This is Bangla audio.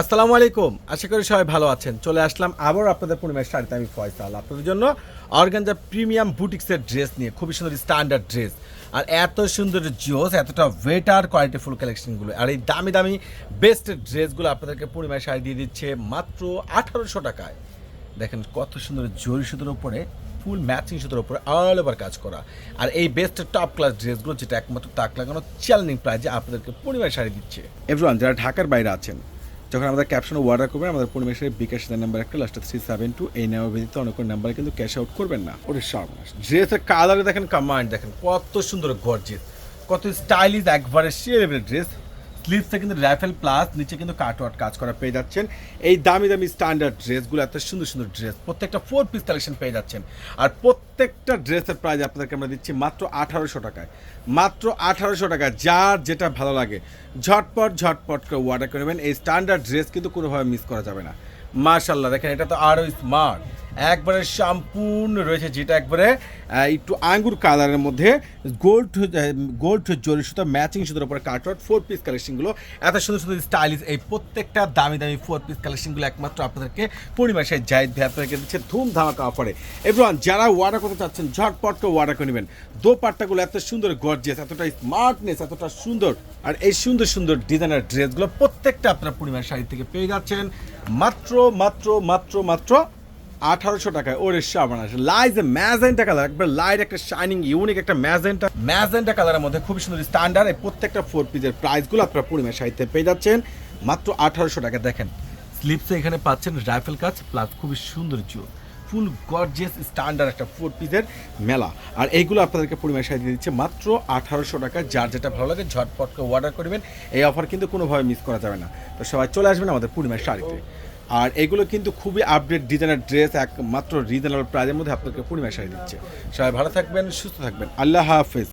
আসসালামু আলাইকুম। আশা করি সবাই ভালো আছেন। চলে আসলাম আবার আপনাদের পূর্ণিমার শাড়িতে আমি ফয়সাল। আপনাদের জন্য অর্গানজা প্রিমিয়াম বুটিক্সের ড্রেস নিয়ে, খুবই সুন্দর স্ট্যান্ডার্ড ড্রেস। আর এত সুন্দর জিওস এতটা ওয়েটার কোয়ালিটি ফুল কালেকশনগুলো আর এই দামি দামি বেস্ট ড্রেসগুলো আপনাদেরকে পূর্ণিমার শাড়ি দিয়ে দিচ্ছে মাত্র আঠারোশো টাকায়। দেখেন কত সুন্দর জরি সুতোর উপরে ফুল ম্যাচিং সুতোর উপরে অল ওভার কাজ করা। আর এই বেস্ট টপ ক্লাস ড্রেসগুলো যেটা একমাত্র তাক লাগানো চ্যালেঞ্জিং প্রাইজে আপনাদেরকে পূর্ণিমার শাড়ি দিচ্ছে। এভরিওয়ান যারা ঢাকার বাইরে আছেন যখন আমাদের ক্যাপশন অর্ডার করবেন, আমাদের পরিবেশের বিকাশ নাম্বার একটা লাস্ট থ্রি সেভেন টু এই নাম্বার ব্যতীত অন্য কোনো নাম্বারে কিন্তু ক্যাশ আউট করবেন না। ওটা সর্বনাশ। ড্রেসের কালারে দেখেন কামান্ড দেখেন, কত সুন্দর গর্জিত, কত স্টাইলিশ একবারে সে লেভেলের ড্রেস স্লিভসে কিন্তু রাইফেল প্লাস নিচে কিন্তু কাটওয়ার্ট কাজ করা পেয়ে যাচ্ছেন। এই দামি দামি স্ট্যান্ডার্ড ড্রেসগুলো, এত সুন্দর সুন্দর ড্রেস, প্রত্যেকটা ফোর পিস কালেকশন পেয়ে যাচ্ছেন। আর প্রত্যেকটা ড্রেসের প্রাইস আপনাদেরকে আমরা দিচ্ছি মাত্র আঠারোশো টাকায়। মাত্র আঠারোশো টাকা যার যেটা ভালো লাগে। ঝটপট ঝটপট করে অর্ডার করে নেবেন। এই স্ট্যান্ডার্ড ড্রেস কিন্তু কোনোভাবে মিস করা যাবে না। মার্শাল্লাহ দেখেন এটা তো আরও স্মার্ট একবারে সম্পূর্ণ রয়েছে যেটা একবারে একটু আঙ্গুর কালারের মধ্যে গোল্ড গোল্ড জরি সুতো ম্যাচিং সুতোর উপরে কাটওয়ার্ট ফোর পিস কালেকশনগুলো এত সুন্দর সুন্দর স্টাইলিশ এই প্রত্যেকটা দামি দামি ফোর পিস কালেকশনগুলো একমাত্র আপনাদেরকে পরিমাসে জায়দ ভাই আপনাদেরকে দিচ্ছে ধুম ধামাকা অফারে এভরিওয়ান যারা অর্ডার করতে চাচ্ছেন, ঝটপট অর্ডার করে নেবেন। দোপাট্টাগুলো এত সুন্দর গর্জিয়াস এতটা স্মার্টনেস এতটা সুন্দর, আর এই সুন্দর সুন্দর ডিজাইনার ড্রেসগুলো প্রত্যেকটা আপনার পরিমাণ শাড়ি থেকে পেয়ে যাচ্ছেন। মাত্র মাত্র মাত্র মাত্র আঠারোশো টাকায়, ওরে সাবানাস, লাইজ ম্যাজেন্টা কালার একবার লাইট একটা শাইনিং ইউনিক একটা ম্যাজেন্টা। ম্যাজেন্টা কালারের মধ্যে খুবই সুন্দর স্ট্যান্ডার্ড এই প্রত্যেকটা ফোর পিসের প্রাইসগুলো আপনারা পরিমাণ সাহিত্যে পেয়ে যাচ্ছেন। মাত্র আঠারোশো টাকা দেখেন। স্লিপসে এখানে পাচ্ছেন রাইফেল কাজ প্লাস খুবই সুন্দর জুল ফুল গর্জিয়াস স্ট্যান্ডার্ড একটা ফোর পিসের মেলা। আর এইগুলো আপনাদেরকে পরিমাণ সাহিত্য দিচ্ছে মাত্র আঠারোশো টাকা যার যেটা ভালো লাগে, ঝটপট করে অর্ডার করবেন এই অফার কিন্তু কোনোভাবে মিস করা যাবে না। তো সবাই চলে আসবেন আমাদের পূর্ণিমার শাড়িতে আর এগুলো কিন্তু খুবই আপডেট ডিজাইনার ড্রেস একমাত্র রিজনেবল প্রাইজের মধ্যে আপনাকে পূর্ণিমার সারিয়ে দিচ্ছে। সবাই ভালো থাকবেন, সুস্থ থাকবেন। আল্লাহ হাফেজ।